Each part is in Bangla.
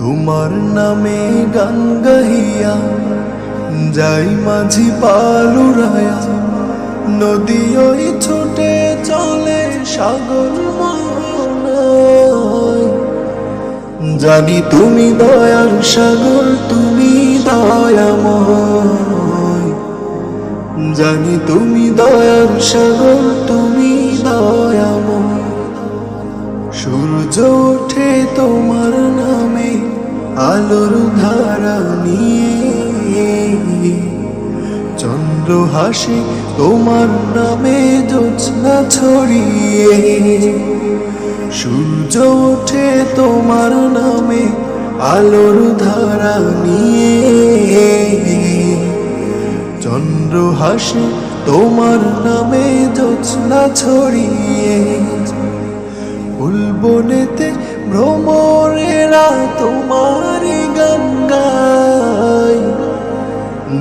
তোমার নামে গান গাহিয়া, যাই মাঝি পালুরায়া নদী ওই ছুটে চলে সাগর জানি তুমি দয়ার সাগর, তুমি দয়াময়। জানি তুমি দয়ার সাগর, তুমি আলোর ধারা নিয়ে। চন্দ্র হাসে, তোমার নামে জোৎস্না ছড়িয়ে। সূর্য ওঠে, তোমার নামে আলোর ধারা নিয়ে। চন্দ্র হাসে, তোমার নামে জোৎস্না ছড়িয়ে। ফুলবনেতে ভ্রমরেরা তোমার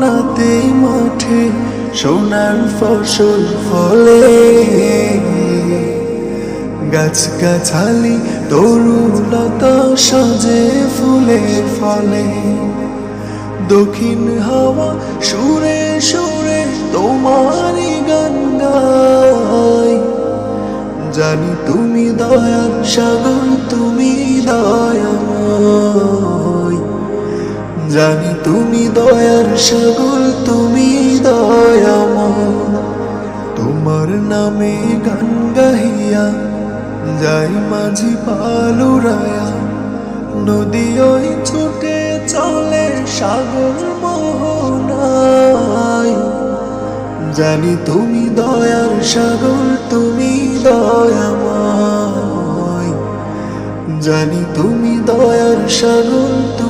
করুণাতে মাঠে সোনার ফসল ফলে। গাছ গাছালি তরুণতা সাজে ফুলে ফলে। দক্ষিণ হাওয়া, সুরে সুরে তোমারই গান জানি তুমি দয়ার সাগর তুমি দয়াময় জানি তুমি দয়ার সাগর, তুমি দয়াময়। তোমার নামে গান গাহিয়া যাই মাঝি পালুরায়া। নদী ওই ছুটে চলে সাগর মোহনায়। জানি তুমি দয়ার সাগর, তুমি দয়াময়। জানি তুমি দয়ার সাগর তুমি